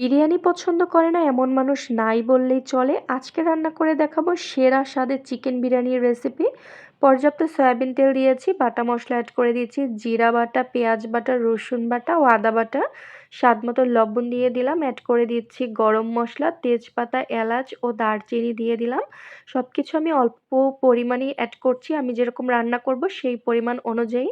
বিরিয়ানি পছন্দ করে না, এমন মানুষ নাই বললেই চলে। আজকে রান্না করে দেখাবো সেরা স্বাদের চিকেন বিরিয়ানির রেসিপি পর্যাপ্ত সয়াবিন তেল দিয়েছি, বাটা মশলা অ্যাড করে দিয়েছি, জিরা বাটা, পেঁয়াজ বাটা, রসুন বাটা ও আদা বাটা। স্বাদ মতো লবণ দিয়ে দিলাম অ্যাড করে দিচ্ছি গরম মশলা, তেজপাতা, এলাচ ও দারচিনি দিয়ে দিলাম। সব কিছু আমি অল্প পরিমাণেই অ্যাড করছি, আমি যেরকম রান্না করব সেই পরিমাণ অনুযায়ী।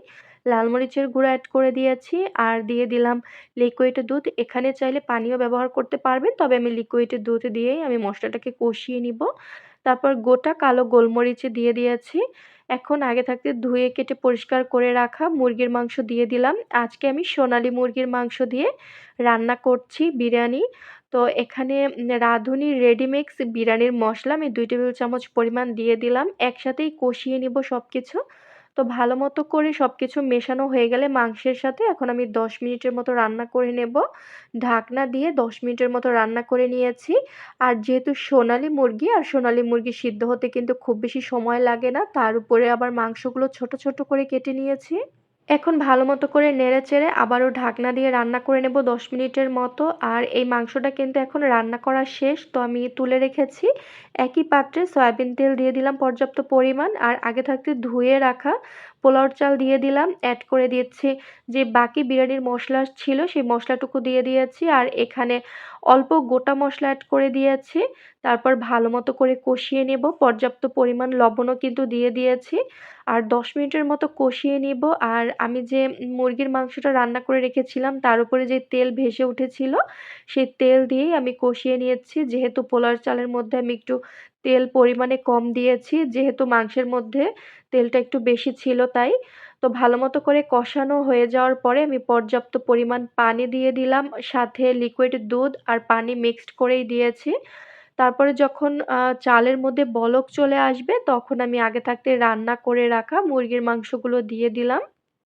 লাল মরিচের গুঁড়ো অ্যাড করে দিয়েছি। আর দিয়ে দিলাম লিকুইড দুধ। এখানে চাইলে পানিও ব্যবহার করতে পারবেন, তবে আমি লিকুইড দুধ দিয়েই আমি মশলাটাকে কষিয়ে নিব। তারপর গোটা কালো গোলমরিচ দিয়ে দিয়েছি। এখন আগে থাকতে ধুয়ে কেটে পরিষ্কার করে রাখা মুরগির মাংস দিয়ে দিলাম। আজকে আমি সোনালি মুরগির মাংস দিয়ে রান্না করছি বিরিয়ানি। তো এখানে রাঁধুনি রেডিমিক্স বিরিয়ানির মশলা আমি দুই টেবিল চামচ পরিমাণ দিয়ে দিলাম। একসাথেই কষিয়ে নিব সব কিছু তো ভালো মতো করে সব কিছু মেশানো হয়ে গেলে মাংসের সাথে এখন আমি 10 মিনিটের মতো রান্না করে নেব। ঢাকনা দিয়ে 10 মিনিটের মতো রান্না করে নিয়েছি। আর যেহেতু সোনালি মুরগি, আর সোনালি মুরগি সিদ্ধ হতে কিন্তু খুব বেশি সময় লাগে না, তার উপরে আবার মাংসগুলো ছোট ছোট করে কেটে নিয়েছি। এখন ভালো মতো করে নেড়ে চেড়ে আবারও ঢাকনা দিয়ে রান্না করে নেব দশ মিনিটের মতো। আর এই মাংসটা কিন্তু এখন রান্না করা শেষ, তো আমি তুলে রেখেছি। একই পাত্রে সয়াবিন তেল দিয়ে দিলাম পর্যাপ্ত পরিমাণ। আর আগে থাকতে ধুয়ে রাখা পোলাওর চাল দিয়ে দিলাম অ্যাড করে দিচ্ছি যে বাকি বিরিয়ানির মশলা ছিল সেই মশলাটুকু দিয়ে দিয়েছি আর এখানে অল্প গোটা মশলা অ্যাড করে দিয়েছি, তারপর ভালো মতো করে কষিয়ে নেব, পর্যাপ্ত পরিমাণ লবণও কিন্তু দিয়ে দিয়েছি আর দশ মিনিটের মতো কষিয়ে নিব আর আমি যে মুরগির মাংসটা রান্না করে রেখেছিলাম তার উপরে যে তেল ভেসে উঠেছিল সেই তেল দিয়েই আমি কষিয়ে নিয়েছি, যেহেতু পোলার চালের মধ্যে আমি একটু তেল পরিমাণে কম দিয়েছি, যেহেতু মাংসের মধ্যে তেলটা একটু বেশি ছিল তাই। তো ভালো মতো করে কষানো হয়ে যাওয়ার পরে আমি পর্যাপ্ত পরিমাণ পানি দিয়ে দিলাম, সাথে লিকুইড দুধ আর পানি মিক্সড করেই দিয়েছি। তারপরে যখন চালের মধ্যে বলক চলে আসবে, তখন আমি আগে থাকতে রান্না করে রাখা মুরগির মাংসগুলো দিয়ে দিলাম।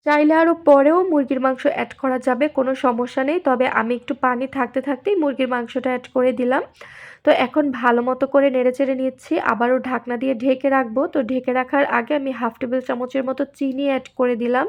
চাইলে আরও পরেও মুরগির মাংস অ্যাড করা যাবে, কোনো সমস্যা নেই। তবে আমি একটু পানি থাকতে থাকতেই মুরগির মাংসটা অ্যাড করে দিলাম। তো এখন ভালো মতো করে নেড়েচেড়ে নিচ্ছি। আবারও ঢাকনা দিয়ে ঢেকে রাখব। তো ঢেকে রাখার আগে আমি হাফ টেবিল চামচের মতো চিনি অ্যাড করে দিলাম।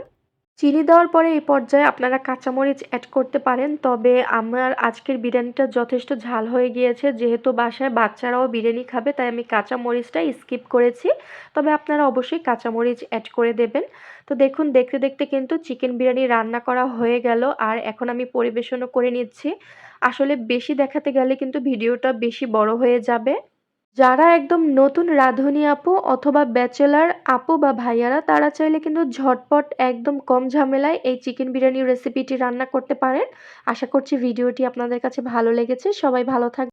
চিনি দেওয়ার পরে এই পর্যায়ে আপনারা কাঁচামরিচ অ্যাড করতে পারেন। তবে আমার আজকের বিরিয়ানিটা যথেষ্ট ঝাল হয়ে গিয়েছে। যেহেতু বাসায় বাচ্চারাও বিরিয়ানি খাবে, তাই আমি কাঁচামরিচটা স্কিপ করেছি। তবে আপনারা অবশ্যই কাঁচামরিচ অ্যাড করে দেবেন। তো দেখুন, দেখতে দেখতে কিন্তু চিকেন বিরিয়ানি রান্না করা হয়ে গেল। আর এখন আমি পরিবেশনও করে নিচ্ছি। আসলে বেশি দেখাতে গেলে কিন্তু ভিডিওটা বেশি বড় হয়ে যাবে। যারা একদম নতুন রাঁধুনি আপু অথবা ব্যাচেলার আপু বা ভাইয়ারা, তারা চাইলে কিন্তু ঝটপট একদম কম ঝামেলায় এই চিকেন বিরিয়ানি রেসিপিটি রান্না করতে পারেন। আশা করছি ভিডিওটি আপনাদের কাছে ভালো লেগেছে। সবাই ভালো থাকবে